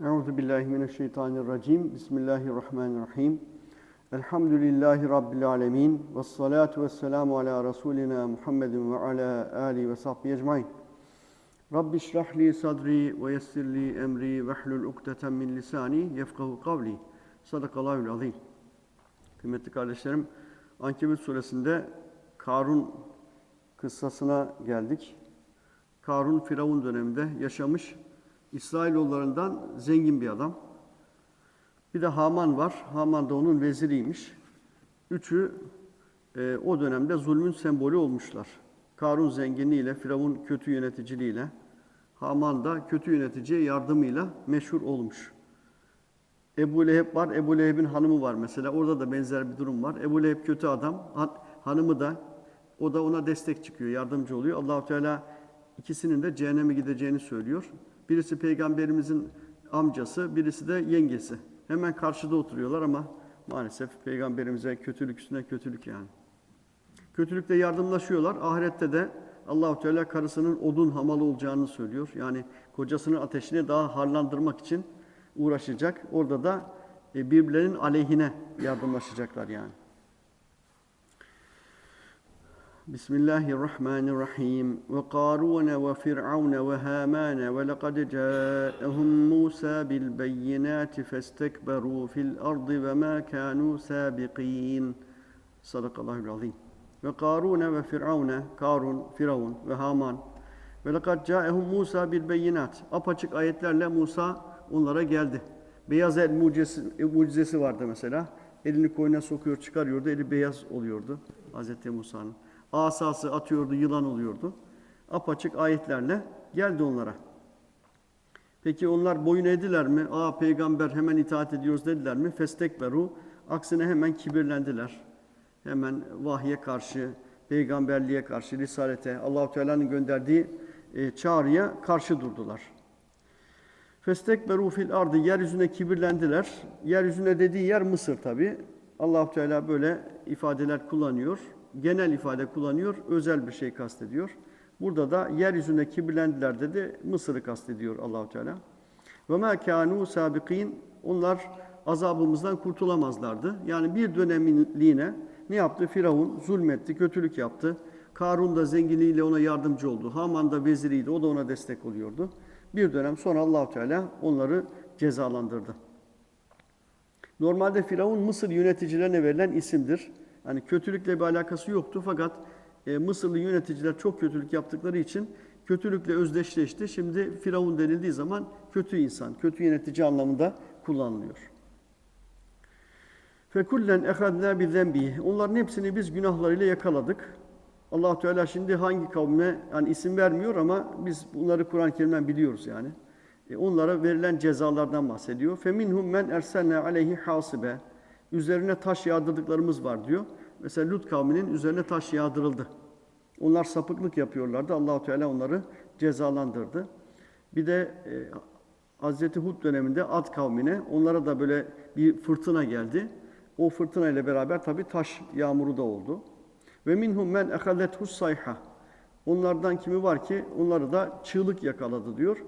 Euzu billahi mineşşeytanirracim. Bismillahirrahmanirrahim. Elhamdülillahi rabbil alamin. Ves salatu vesselamu ala rasulina Muhammedin ve ala ali ve sahbihi ecmaîn. Rabbi şrah li sadri ve yessir li emri ve hlul ukdeten min lisani yefkahu kavli. Sadakallahul azim. Kıymetli kardeşlerim, Ankebut suresinde Karun kıssasına geldik. Karun Firavun döneminde yaşamış İsrailoğullarından zengin bir adam. Bir de Haman var. Haman da onun veziriymiş. Üçü e, o dönemde zulmün sembolü olmuşlar. Karun zenginliğiyle, Firavun kötü yöneticiliğiyle, Haman da kötü yöneticiye yardımıyla meşhur olmuş. Ebu Leheb var, Ebu Leheb'in hanımı var mesela. Orada da benzer bir durum var. Ebu Leheb kötü adam, han- hanımı da o da ona destek çıkıyor, yardımcı oluyor. Allahu Teala ikisinin de cehenneme gideceğini söylüyor. Birisi peygamberimizin amcası, birisi de yengesi. Hemen karşıda oturuyorlar ama maalesef peygamberimize kötülük üstüne kötülük yani. Kötülükte yardımlaşıyorlar. Ahirette de Allahu Teala karısının odun hamalı olacağını söylüyor. Yani kocasının ateşini daha harlandırmak için uğraşacak. Orada da e, birbirlerinin aleyhine yardımlaşacaklar yani. Ve Karun ve Firavun ve Haman ve lekad ca'ahum Musa bil beyinati festekberu fil ardı ve ma kanu sabiqin. Sadakallahul azim. Ve Karun Firavun, ve Haman ve lekad ca'ahum Musa bil beyinat. Apaçık ayetlerle Musa onlara geldi. Beyaz el mucizesi, mucizesi vardı mesela. Elini koyuna sokuyor, çıkarıyordu. Eli beyaz oluyordu Hz. Musa'nın. Asası atıyordu, yılan oluyordu. Apaçık ayetlerle geldi onlara. Peki onlar boyun eğdiler mi? Aa peygamber hemen itaat ediyoruz dediler mi? Festekberu. Aksine hemen kibirlendiler. Hemen vahye karşı, peygamberliğe karşı, risalete, Allahu Teala'nın gönderdiği e, çağrıya karşı durdular. Festekberu fil ardı yeryüzüne kibirlendiler. Yeryüzüne dediği yer Mısır tabi. Allahu Teala böyle ifadeler kullanıyor. Genel ifade kullanıyor, özel bir şey kastediyor. Burada da yeryüzüne kibirlendiler dedi. Mısır'ı kastediyor Allahu Teala. Ve ma kanu sabikin onlar azabımızdan kurtulamazlardı. Yani bir dönemliğine ne yaptı? Firavun zulmetti, kötülük yaptı. Karun da zenginliğiyle ona yardımcı oldu. Haman da veziriydi, o da ona destek oluyordu. Bir dönem sonra Allahu Teala onları cezalandırdı. Normalde Firavun Mısır yöneticilerine verilen isimdir. Yani kötülükle bir alakası yoktu fakat e, Mısırlı yöneticiler çok kötülük yaptıkları için kötülükle özdeşleşti. Şimdi Firavun denildiği zaman kötü insan, kötü yönetici anlamında kullanılıyor. Fekullen ehadna bi zenbi. Onların hepsini biz günahlarıyla yakaladık. Allah Teala şimdi hangi kavme yani isim vermiyor ama biz bunları Kur'an-ı Kerim'den biliyoruz yani. E, onlara verilen cezalardan bahsediyor. Feminhum men erselna aleyhi hasibe. Üzerine taş yağdırdıklarımız var diyor. Mesela Lut kavminin üzerine taş yağdırıldı. Onlar sapıklık yapıyorlardı. Allahu Teala onları cezalandırdı. Bir de e, Hz. Hud döneminde Ad kavmine onlara da böyle bir fırtına geldi. O fırtına ile beraber tabi taş yağmuru da oldu. Ve minhum men ehadethus sayha. Onlardan kimi var ki onları da çığlık yakaladı diyor.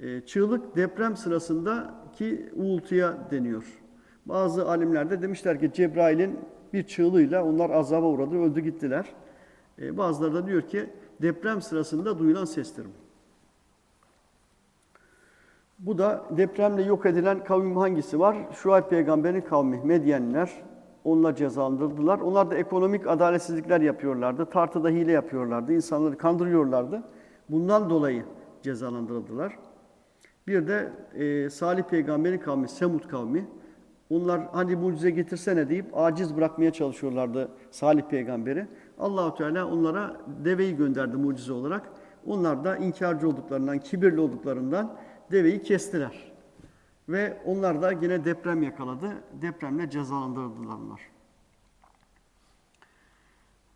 E, çığlık deprem sırasındaki uğultuya deniyor. Bazı alimler de demişler ki Cebrail'in bir çığlığıyla onlar azaba uğradı, öldü gittiler. E, bazıları da diyor ki deprem sırasında duyulan sestir bu. Bu da depremle yok edilen kavim hangisi var? Şuayb peygamberin kavmi, Medyenler. Onlar cezalandırdılar. Onlar da ekonomik adaletsizlikler yapıyorlardı. Tartıda hile yapıyorlardı. insanları kandırıyorlardı. Bundan dolayı cezalandırıldılar. Bir de e, Salih peygamberin kavmi, Semud kavmi. Onlar hadi mucize getirsene deyip aciz bırakmaya çalışıyorlardı Salih peygamberi. Allahu Teala onlara deveyi gönderdi mucize olarak. Onlar da inkarcı olduklarından, kibirli olduklarından deveyi kestiler. Ve onlar da yine deprem yakaladı. Depremle cezalandırıldılar onlar.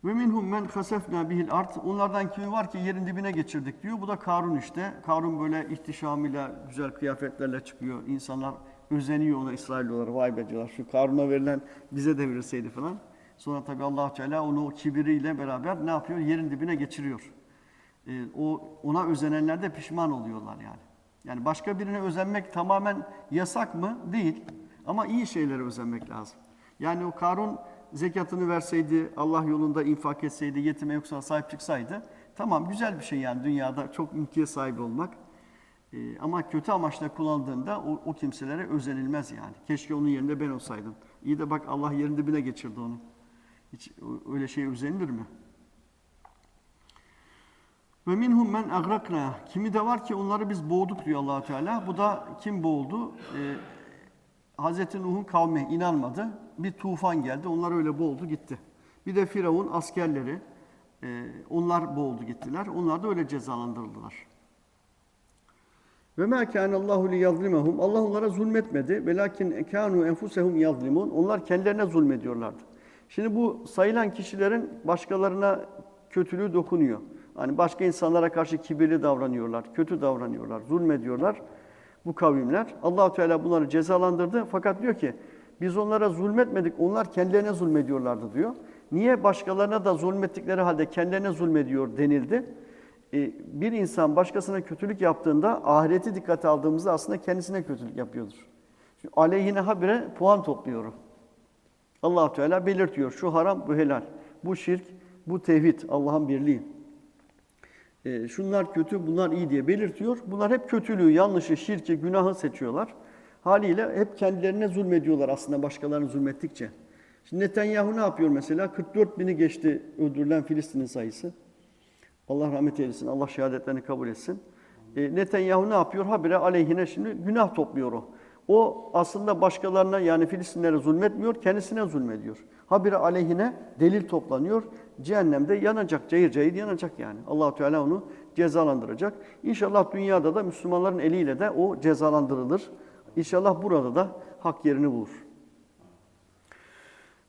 Ve minhum men hasefna bihil art. Onlardan kimi var ki yerin dibine geçirdik diyor. Bu da Karun işte. Karun böyle ihtişamıyla, güzel kıyafetlerle çıkıyor. İnsanlar özeniyor ona İsrailoğullar. Vay be diyorlar. Şu Karun'a verilen bize de verilseydi falan. Sonra tabii allah Teala onu o kibiriyle beraber ne yapıyor? Yerin dibine geçiriyor. Ee, o Ona özenenler de pişman oluyorlar yani. Yani başka birine özenmek tamamen yasak mı? Değil. Ama iyi şeylere özenmek lazım. Yani o Karun zekatını verseydi, Allah yolunda infak etseydi, yetime yoksa sahip çıksaydı tamam güzel bir şey yani dünyada çok mülkiye sahibi olmak. Ee, ama kötü amaçla kullanıldığında o, o kimselere özenilmez yani. Keşke onun yerinde ben olsaydım. İyi de bak Allah yerin dibine geçirdi onu. Hiç öyle şey özenilir mi? Ve minhum men agrakna. Kimi de var ki onları biz boğduk diyor allah Teala. Bu da kim boğuldu? Ee, Hazreti Nuh'un kavmi inanmadı. Bir tufan geldi. Onlar öyle boğuldu gitti. Bir de Firavun askerleri. e, onlar boğuldu gittiler. Onlar da öyle cezalandırıldılar. Ve ma Allahu li yazlimahum. Allah onlara zulmetmedi. Velakin kanu enfusehum yazlimun. Onlar kendilerine zulmediyorlardı. Şimdi bu sayılan kişilerin başkalarına kötülüğü dokunuyor. Hani başka insanlara karşı kibirli davranıyorlar, kötü davranıyorlar, zulmediyorlar bu kavimler. Allahu Teala bunları cezalandırdı. Fakat diyor ki biz onlara zulmetmedik, onlar kendilerine zulmediyorlardı diyor. Niye başkalarına da zulmettikleri halde kendilerine zulmediyor denildi? E, bir insan başkasına kötülük yaptığında ahireti dikkate aldığımızda aslında kendisine kötülük yapıyordur. Çünkü aleyhine habire puan topluyorum. allah Teala belirtiyor. Şu haram, bu helal. Bu şirk, bu tevhid, Allah'ın birliği. E, şunlar kötü, bunlar iyi diye belirtiyor. Bunlar hep kötülüğü, yanlışı, şirki, günahı seçiyorlar. Haliyle hep kendilerine zulmediyorlar aslında başkalarını zulmettikçe. Şimdi Netanyahu ne yapıyor mesela? 44 bini geçti öldürülen Filistin'in sayısı. Allah rahmet eylesin, Allah şehadetlerini kabul etsin. E, Netanyahu ne yapıyor? Habire aleyhine şimdi günah topluyor o. O aslında başkalarına yani Filistinlere zulmetmiyor, kendisine zulmediyor. Habire aleyhine delil toplanıyor. Cehennemde yanacak, cayır cayır yanacak yani. allah Teala onu cezalandıracak. İnşallah dünyada da Müslümanların eliyle de o cezalandırılır. İnşallah burada da hak yerini bulur.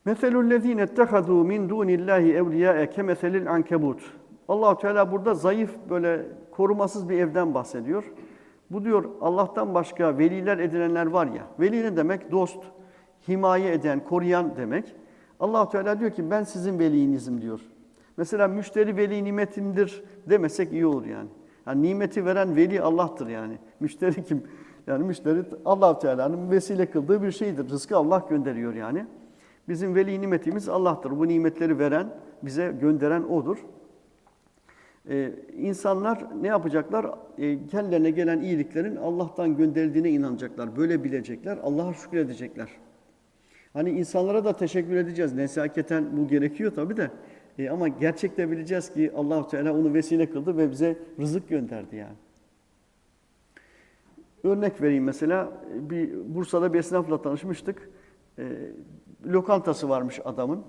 Meselüllezine ettehadu min dunillahi evliyae kemeselil ankebut. Allah Teala burada zayıf böyle korumasız bir evden bahsediyor. Bu diyor Allah'tan başka veliler edinenler var ya. Veli ne demek? Dost, himaye eden, koruyan demek. Allah Teala diyor ki ben sizin velinizim diyor. Mesela müşteri veli nimetimdir demesek iyi olur yani. Yani nimeti veren veli Allah'tır yani. Müşteri kim? Yani müşteri Allah Teala'nın vesile kıldığı bir şeydir. Rızkı Allah gönderiyor yani. Bizim veli nimetimiz Allah'tır. Bu nimetleri veren, bize gönderen O'dur. Ee, insanlar ne yapacaklar? Ee, kendilerine gelen iyiliklerin Allah'tan gönderildiğine inanacaklar. Böyle bilecekler. Allah'a şükredecekler. Hani insanlara da teşekkür edeceğiz. Nesaketen bu gerekiyor tabii de. Ee, ama gerçekte bileceğiz ki allah Teala onu vesile kıldı ve bize rızık gönderdi yani. Örnek vereyim mesela. Bir Bursa'da bir esnafla tanışmıştık. Ee, lokantası varmış adamın.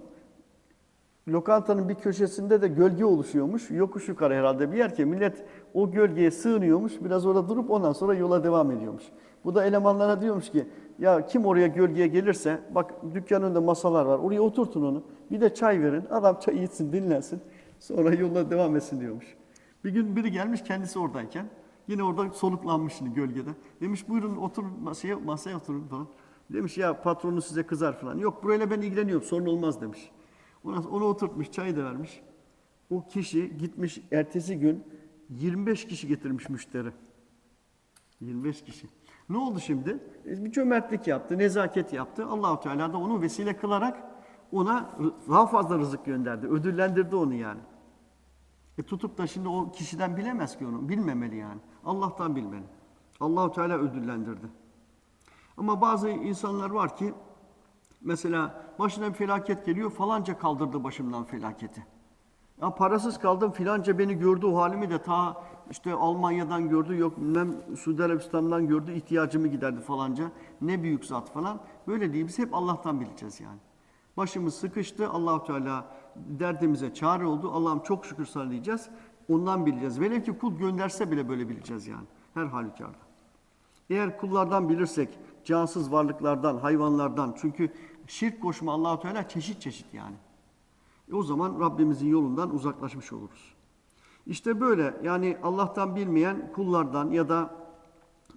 Lokantanın bir köşesinde de gölge oluşuyormuş. Yokuş yukarı herhalde bir yer ki millet o gölgeye sığınıyormuş. Biraz orada durup ondan sonra yola devam ediyormuş. Bu da elemanlara diyormuş ki ya kim oraya gölgeye gelirse bak dükkanın önünde masalar var. Oraya oturtun onu. Bir de çay verin. Adam çay içsin dinlensin. Sonra yola devam etsin diyormuş. Bir gün biri gelmiş kendisi oradayken. Yine orada soluklanmış şimdi gölgede. Demiş buyurun oturun masaya, masaya oturun falan. Demiş ya patronu size kızar falan. Yok burayla ben ilgileniyorum sorun olmaz demiş. Ona, onu oturtmuş, çay da vermiş. O kişi gitmiş ertesi gün 25 kişi getirmiş müşteri. 25 kişi. Ne oldu şimdi? E, Bir cömertlik yaptı, nezaket yaptı. Allahu Teala da onu vesile kılarak ona daha fazla rızık gönderdi. Ödüllendirdi onu yani. E tutup da şimdi o kişiden bilemez ki onu. Bilmemeli yani. Allah'tan bilmeli. Allahu Teala ödüllendirdi. Ama bazı insanlar var ki Mesela başına bir felaket geliyor, falanca kaldırdı başımdan felaketi. Ya parasız kaldım, filanca beni gördü o halimi de ta işte Almanya'dan gördü, yok bilmem Suudi Arabistan'dan gördü, ihtiyacımı giderdi falanca. Ne büyük zat falan. Böyle değil, biz hep Allah'tan bileceğiz yani. Başımız sıkıştı, Allahu Teala derdimize çare oldu. Allah'ım çok şükür sana diyeceğiz. Ondan bileceğiz. Velev ki kul gönderse bile böyle bileceğiz yani. Her halükarda. Eğer kullardan bilirsek, cansız varlıklardan, hayvanlardan çünkü şirk koşma Allahu Teala çeşit çeşit yani. E o zaman Rabbimizin yolundan uzaklaşmış oluruz. İşte böyle yani Allah'tan bilmeyen kullardan ya da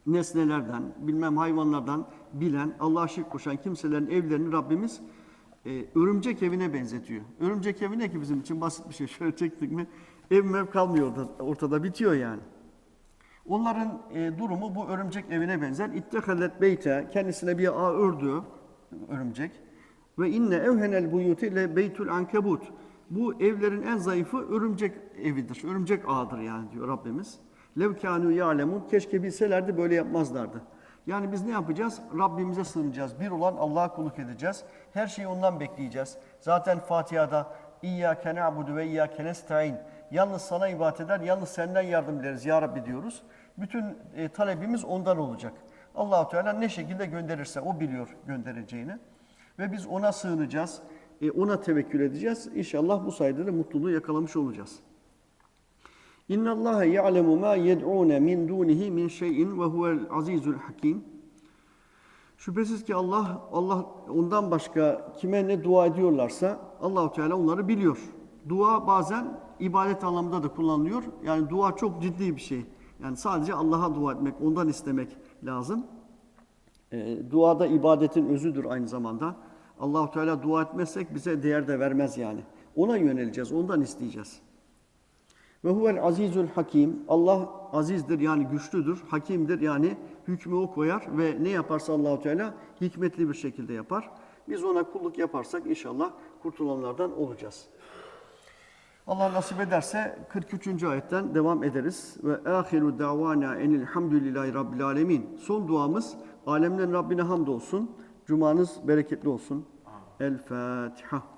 nesnelerden, bilmem hayvanlardan bilen, Allah'a şirk koşan kimselerin evlerini Rabbimiz e, örümcek evine benzetiyor. Örümcek evi ne ki bizim için basit bir şey. Şöyle çektik mi ev mev kalmıyor ortada, ortada bitiyor yani. Onların e, durumu bu örümcek evine benzer. İttehalet beyte kendisine bir ağ ördü örümcek. Ve inne evhenel buyuti le beytul ankebut. Bu evlerin en zayıfı örümcek evidir. Örümcek ağıdır yani diyor Rabbimiz. Lev kânû ya'lemun. Keşke bilselerdi böyle yapmazlardı. Yani biz ne yapacağız? Rabbimize sığınacağız. Bir olan Allah'a kulluk edeceğiz. Her şeyi ondan bekleyeceğiz. Zaten Fatiha'da İyyâke na'budu ve İyyâke nestaîn. Yalnız sana ibadet eder, yalnız senden yardım dileriz ya Rabbi diyoruz. Bütün e, talebimiz ondan olacak. Allahu Teala ne şekilde gönderirse o biliyor göndereceğini. Ve biz ona sığınacağız, e, ona tevekkül edeceğiz. İnşallah bu sayede de mutluluğu yakalamış olacağız. İnna Allah ya'lemu ma yed'un min dunihi min şey'in ve huvel azizul hakim. Şüphesiz ki Allah Allah ondan başka kime ne dua ediyorlarsa Allahu Teala onları biliyor. Dua bazen ibadet anlamında da kullanılıyor. Yani dua çok ciddi bir şey. Yani sadece Allah'a dua etmek, ondan istemek lazım. E, duada ibadetin özüdür aynı zamanda. Allahu Teala dua etmezsek bize değer de vermez yani. Ona yöneleceğiz, ondan isteyeceğiz. Ve huvel azizül hakim. Allah azizdir yani güçlüdür, hakimdir yani hükmü o koyar ve ne yaparsa Allahu Teala hikmetli bir şekilde yapar. Biz ona kulluk yaparsak inşallah kurtulanlardan olacağız. Allah nasip ederse 43. ayetten devam ederiz. Ve ahiru davana enil hamdülillahi rabbil alemin. Son duamız alemlerin Rabbine hamdolsun. Cumanız bereketli olsun. El Fatiha.